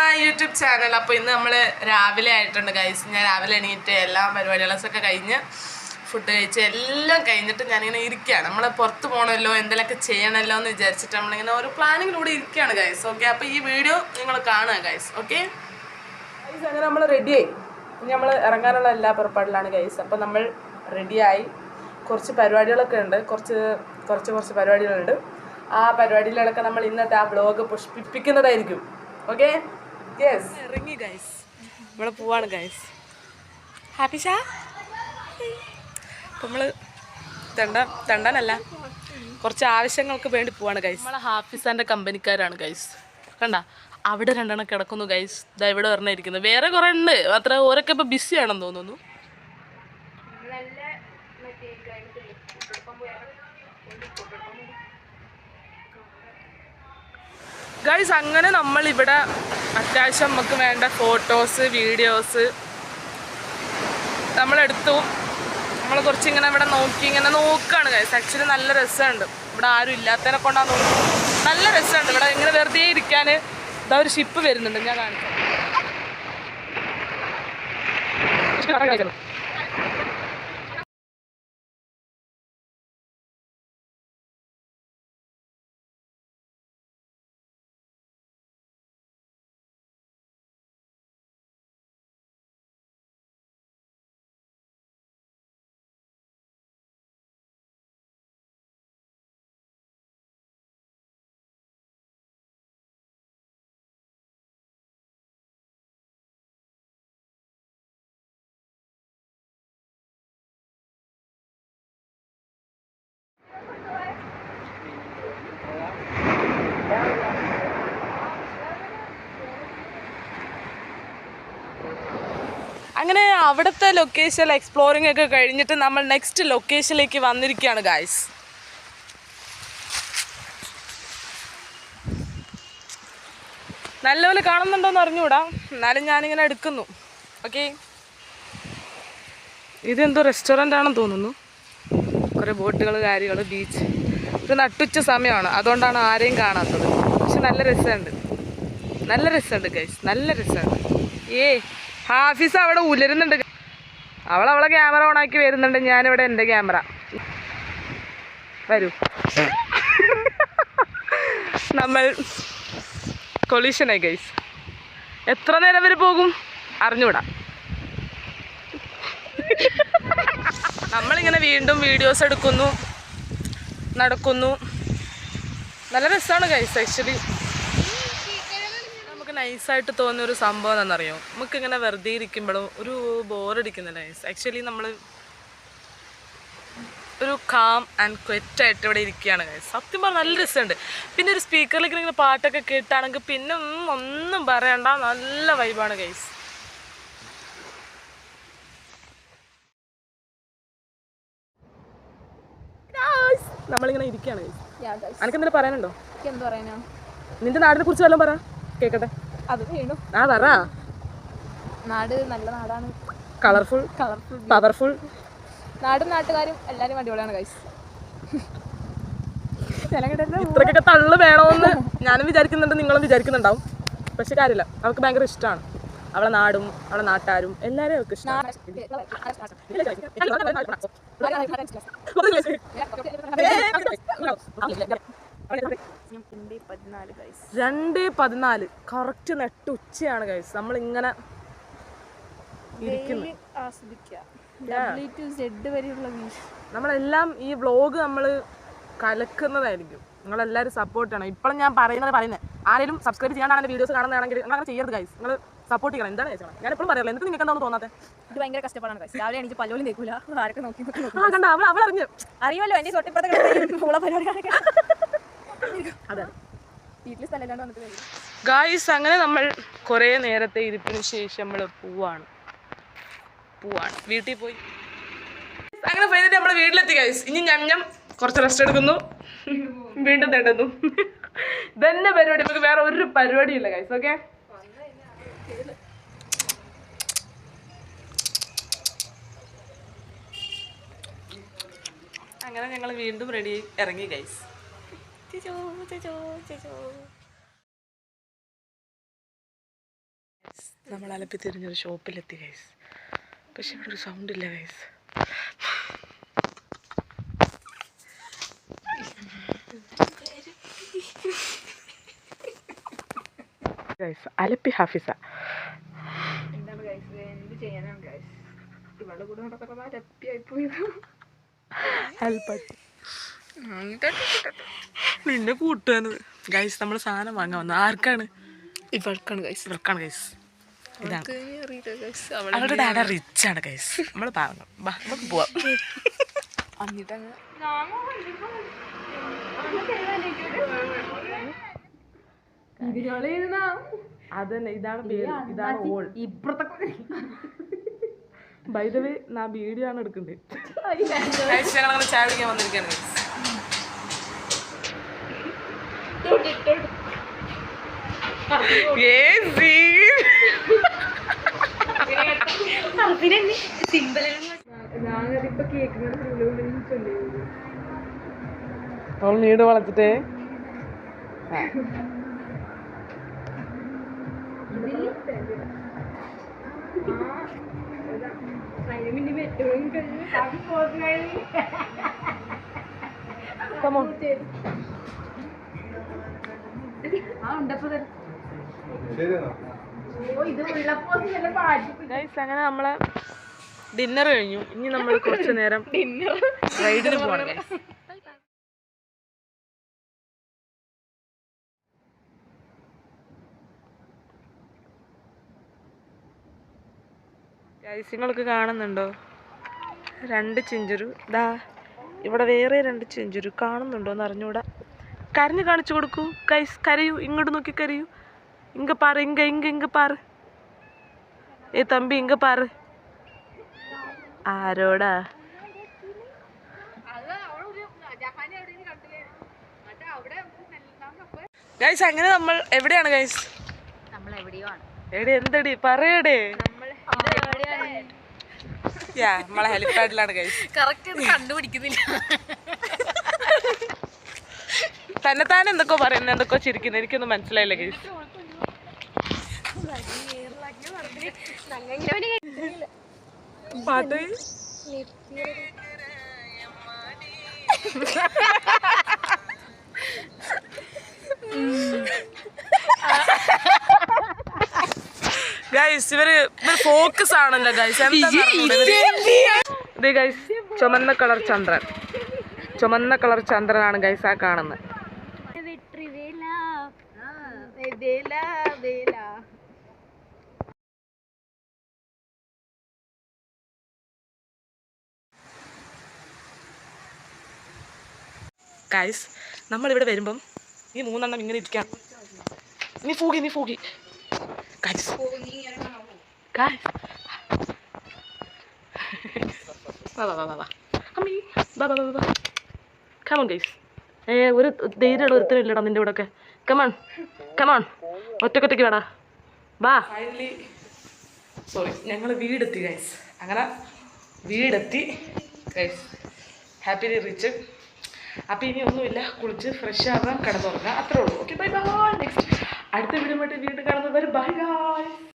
My YouTube channel. അപ്പോൾ ഇന്ന് നമ്മൾ രാവിലെ ആയിട്ടുണ്ട് ഗൈസ് ഞാൻ രാവിലെ എണീറ്റ് എല്ലാ പരിപാടികളൊക്കെ കഴിഞ്ഞ് ഫുഡ് കഴിച്ച് എല്ലാം കഴിഞ്ഞിട്ട് ഞാനിങ്ങനെ ഇരിക്കുകയാണ്. നമ്മൾ പുറത്ത് പോകണമല്ലോ എന്തെങ്കിലുമൊക്കെ ചെയ്യണമല്ലോ എന്ന് വിചാരിച്ചിട്ട് നമ്മളിങ്ങനെ ഒരു പ്ലാനിങ്ങിലൂടെ ഇരിക്കുകയാണ് ഗൈസ് ഓക്കെ അപ്പോൾ ഈ വീഡിയോ നിങ്ങൾ കാണുക ഗൈസ് ഓക്കെ ഗൈസ് അങ്ങനെ നമ്മൾ റെഡിയായി നമ്മൾ ഇറങ്ങാനുള്ള എല്ലാ പുറപ്പാടിലാണ് ഗൈസ് അപ്പോൾ നമ്മൾ റെഡിയായി കുറച്ച് പരിപാടികളൊക്കെ ഉണ്ട്. കുറച്ച് കുറച്ച് കുറച്ച് പരിപാടികളുണ്ട്. ആ പരിപാടിയിലൊക്കെ നമ്മൾ ഇന്നത്തെ ആ ബ്ലോഗ് പുഷ്പിപ്പിക്കുന്നതായിരിക്കും. ഓക്കെ യെസ് ഇറങ്ങി ഗൈസ് നമ്മൾ പോവാണ് ഗൈസ് ഹാപ്പി ഷാ നമ്മൾ തണ്ട തെണ്ടനല്ല കുറച്ച് ആവശ്യങ്ങൾക്ക് വേണ്ടി പോവാണ് ഗൈസ് നമ്മളെ ഹാഫിസാന്റെ കമ്പനിക്കാരാണ് ഗൈസ് കണ്ട? അവിടെ രണ്ടെണ്ണം കിടക്കുന്നു ഗൈസ് ഇതാ ഇവിടെ ഒരെണ്ണം ഇരിക്കുന്നത് വേറെ കുറേ ഉണ്ട്. അത്ര ഓരൊക്കെ ഇപ്പോൾ ബിസി ആണെന്ന് തോന്നുന്നു. ഗൈസ് അങ്ങനെ നമ്മൾ ഇവിടെ അത്യാവശ്യം നമുക്ക് വേണ്ട ഫോട്ടോസ് വീഡിയോസ് നമ്മളെടുത്തു. നമ്മൾ കുറച്ച് ഇങ്ങനെ ഇവിടെ നോക്കി ഇങ്ങനെ നോക്കുകയാണ് ഗൈസ് ആക്ച്വലി നല്ല രസമുണ്ട്. ഇവിടെ ആരും ഇല്ലാത്തതിനെ കൊണ്ടാന്ന് തോന്നുന്നു. നല്ല രസമുണ്ട്. ഇവിടെ ഇങ്ങനെ വെറുതെ ഇരിക്കാൻ ഇതാ ഒരു ഷിപ്പ് വരുന്നുണ്ട്. ഞാൻ കാണിക്കാം അങ്ങനെ അവിടുത്തെ ലൊക്കേഷൻ എക്സ്പ്ലോറിംഗ് ഒക്കെ കഴിഞ്ഞിട്ട് നമ്മൾ നെക്സ്റ്റ് ലൊക്കേഷനിലേക്ക് വന്നിരിക്കുകയാണ് ഗായ്സ് നല്ലപോലെ കാണുന്നുണ്ടോന്ന് അറിഞ്ഞൂടാ എന്നാലും ഞാനിങ്ങനെ എടുക്കുന്നു. ഓക്കെ ഇതെന്തോ റെസ്റ്റോറന്റ് ആണെന്ന് തോന്നുന്നു. കുറേ ബോട്ടുകൾ കാര്യങ്ങൾ ബീച്ച് ഇത് നട്ടുച്ച സമയമാണ്. അതുകൊണ്ടാണ് ആരെയും കാണാത്തത്. പക്ഷെ നല്ല രസമുണ്ട്. നല്ല രസമുണ്ട് ഗൈസ് നല്ല രസമുണ്ട്. ഏ ഹാഫീസ് അവിടെ ഉലരുന്നുണ്ട്. അവൾ അവളെ ക്യാമറ ഓണാക്കി വരുന്നുണ്ട്. ഞാനിവിടെ എന്റെ ക്യാമറ. വരൂ. നമ്മൾ കൊളീഷനായി ഗൈസ് എത്ര നേരം വരെ പോകും? അറിഞ്ഞൂടാ. നമ്മളിങ്ങനെ വീണ്ടും വീഡിയോസ് എടുക്കുന്നു നടക്കുന്നു. നല്ല രസമാണ് ഗൈസ് ആക്ച്വലി നൈസായിട്ട് തോന്നുന്ന ഒരു സംഭവം എന്താണെന്നറിയോ? നമുക്കിങ്ങനെ വെറുതെ ഇരിക്കുമ്പോഴും ഒരു ബോറടിക്കുന്നില്ല നൈസ് ആക്ച്വലി നമ്മൾ ഒരു കാം ആൻഡ് ക്വറ്റായിട്ട് ഇവിടെ ഇരിക്കുകയാണ് സത്യം പറഞ്ഞാൽ നല്ല രസമുണ്ട്. പിന്നെ ഒരു സ്പീക്കറിലേക്ക് ഇങ്ങനെ പാട്ടൊക്കെ കേട്ടാണെങ്കിൽ പിന്നെ ഒന്നും പറയണ്ട. നല്ല വൈബാണ് ഗൈസ് നമ്മളിങ്ങനെ ഇരിക്കുകയാണ് എനിക്ക് അനക്കെന്തെങ്കിലും പറയാനുണ്ടോ? നിന്റെ നാടിനെ കുറിച്ച് വല്ലതും പറ. കേക്കട്ടെ. അത് വീണ്ടും ആ പറ നാട് നല്ല നാടാണ് കളർഫുൾ കളർഫുൾ പവർഫുൾ നാടും നാട്ടുകാരും അടിപൊളിയാണ് ഗൈസ് ഇത്രക്കൊക്കെ തള്ളു വേണമെന്ന് ഞാനും വിചാരിക്കുന്നുണ്ട് നിങ്ങളും വിചാരിക്കുന്നുണ്ടാവും പക്ഷെ കാര്യമില്ല അവൾക്ക് ഭയങ്കര ഇഷ്ടമാണ് അവളെ നാടും അവളെ നാട്ടാരും എല്ലാവരും അവൾക്ക് ഇഷ്ടമാണ് രണ്ട് പതിനാല്. കറക്റ്റ് നെട്ട് ഉച്ചയാണ് ഗൈസ് നമ്മൾ ഇങ്ങനെ നമ്മളെല്ലാം ഈ വ്ലോഗ് നമ്മൾ കലക്കുന്നതായിരിക്കും. നിങ്ങളെല്ലാവരും സപ്പോർട്ട് ചെയ്യണം. ഇപ്പോഴും ഞാൻ പറയുന്നത് പറയുന്നത് ആരെങ്കിലും സബ്സ്ക്രൈബ് ചെയ്യാനാണ് എന്റെ വീഡിയോസ് കാണുന്നതാണെങ്കിൽ നിങ്ങൾ അങ്ങനെ ചെയ്യരുത് ഗൈസ് നിങ്ങൾ സപ്പോർട്ട് ചെയ്യണം. എന്താണ് ചോദിച്ചത് ഞാൻ എപ്പോഴും പറയാറില്ല എന്നിട്ട് നിങ്ങൾക്ക് എന്താണ് തോന്നാത്തത് ഇത് ഭയങ്കര കഷ്ടപ്പാടാണ് രാവിലെ എനിക്ക് പല്ലോലും തേക്കൂല. ആരൊക്കെ നോക്കും. ആ കണ്ട? അവൾ അവൾ അറിഞ്ഞു അറിയുമല്ലോ എന്റെ തൊട്ടിപ്പുറത്തെ പരിപാടികളൊക്കെ. അതെ. വീട്ടിൽ ഗായ്സ് അങ്ങനെ നമ്മൾ കുറേ നേരത്തെ ഇരിപ്പിന് ശേഷം നമ്മൾ പോവാണ്. പോവാണ്. വീട്ടിൽ പോയി. അങ്ങനെ പോയിട്ട് നമ്മൾ വീട്ടിലെത്തി ഗൈസ് ഇനി ഞാൻ ഞാൻ കുറച്ച് റെസ്റ്റ് എടുക്കുന്നു. വീണ്ടും തേടുന്നു. ഇതന്നെ പരിപാടി. നമുക്ക് വേറെ ഒരു പരിപാടി ഇല്ല ഗൈസ് ഓക്കെ അങ്ങനെ ഞങ്ങൾ വീണ്ടും റെഡി ഇറങ്ങി ഗൈസ് ചേച്ചോ ചേച്ചോ ചേച്ചോ നമ്മൾ അലപ്പി തിരിഞ്ഞൊരു ഷോപ്പിലെത്തി ഗൈസ് പക്ഷെ ഇവിടെ ഒരു സൗണ്ട് ഇല്ല ഗൈസ് ഗൈസ് അലപ്പി ഹാഫിസ. എന്താണ് ഗൈസ് എന്ത് ചെയ്യാനാണ് ഗൈസ് ഇവളുടെ കൂടെ നടക്കുന്ന രപ്പിയായി പോയത്. ഹെൽപ്പട്ട് നിന്നെ കൂട്ടുകയാണ് ഗൈസ് നമ്മൾ സാധനം വാങ്ങാൻ വന്നു. ആർക്കാണ്? ഇവൾക്കാണ് ഗൈസ് ഇവർക്കാണ് ഗൈസ് ഇതാണ്. അവളുടെ ഡാഡ റിച്ച് ആണ് ഗൈസ് നമ്മൾ പാവങ്ങൾ നമുക്ക് പോവാം. എന്നിട്ടങ്ങ് അതന്നെ ഇതാണ് പേര്. ഇതാണ് ഓൾ ഇപ്പുറത്തെ ബൈ ദ വേ നാ വീഡിയോ ആണ് എടുക്കണ്ടേ? ഞങ്ങൾ ചായ കുടിക്കാൻ വന്നിരിക്കുകയാണ് അവൾ നീട് വളച്ചിട്ടേ. ഗൈസ് അങ്ങനെ നമ്മളെ ഡിന്നർ കഴിഞ്ഞു. ഇനി നമ്മൾ കുറച്ചു നേരം ഡിന്നർ റൈഡിന് പോകണം ഗൈസ് ഗൈസ് നിങ്ങൾക്ക് കാണുന്നുണ്ടോ? രണ്ട് ചിഞ്ചുരു. ദാ ഇവിടെ വേറെ രണ്ട് ചിഞ്ചുരു കാണുന്നുണ്ടോ എന്ന് അറിഞ്ഞൂടാ. കരഞ്ഞു കാണിച്ചു കൊടുക്കൂ. കൈസ് കരയൂ. ഇങ്ങോട്ട് നോക്കി കരയൂ. ഇങ്ങ പാറ് ഇങ്ങ ഇങ്ങ ഇങ്ങ പാറ്. ഏ തമ്പി ഇങ്ങ പാറ്. ആരോടാ? ഗൈസ് അങ്ങനെ നമ്മൾ എവിടെയാണ് ഗൈസ്? നമ്മൾ എവിടെയാണ് എവിടെ എന്തടി? പറയടേ. നമ്മളെ ഹെലിപ്പാഡിലാണ് ഗൈസ്. കറക്റ്റ് കണ്ടുപിടിക്കുന്നില്ല. തന്നെ താൻ എന്തൊക്കെ പറയുന്നത് എന്തൊക്കെ ചിരിക്കുന്നത് എനിക്കൊന്നും മനസ്സിലായില്ല കേസ് പാട്ട്? ഗൈസ് ഇവർ ഇവർ ഫോക്കസ് ആണല്ലോ ഗൈസ് എന്താ ഗൈസ് ചുമന്ന കളർ ചന്ദ്രൻ. ചുമന്ന കളർ ചന്ദ്രനാണ് ഗൈസ് ആ കാണുന്നത് ഗൈസ് നമ്മളിവിടെ വരുമ്പം ഈ മൂന്നെണ്ണം ഇങ്ങനെ ഇരിക്കാം. നീ ഫൂകി നീ ഫൂകി. ഗൈസ് ഗൈസ് വാ വാ വാ വാ വാ. അമ്മീ വാ വാ വാ വാ കമോൺ ഗൈസ് ഏ ഒരു ധൈര്യമുള്ള ഒരുത്തരം ഇല്ലടാ നിന്റെ ഇവിടെ ഒക്കെ കമോൺ കമോൺ ഒറ്റക്കൊറ്റയ്ക്ക് വേടാ. വാ. ഫൈനലി സോറി ഞങ്ങൾ വീടെത്തി ഗൈസ് അങ്ങനെ വീടെത്തി ഗൈസ് ഹാപ്പിലി റിച്ച് അപ്പോൾ ഇനി ഒന്നുമില്ല കുളിച്ച് ഫ്രഷ് ആവാൻ കിടന്നുറങ്ങാം. അത്രേ ഉള്ളൂ. ഓക്കെ ബൈ ബൈ നെക്സ്റ്റ് അടുത്ത വീഡിയോ വീണ്ടും വരും ബൈ ബൈ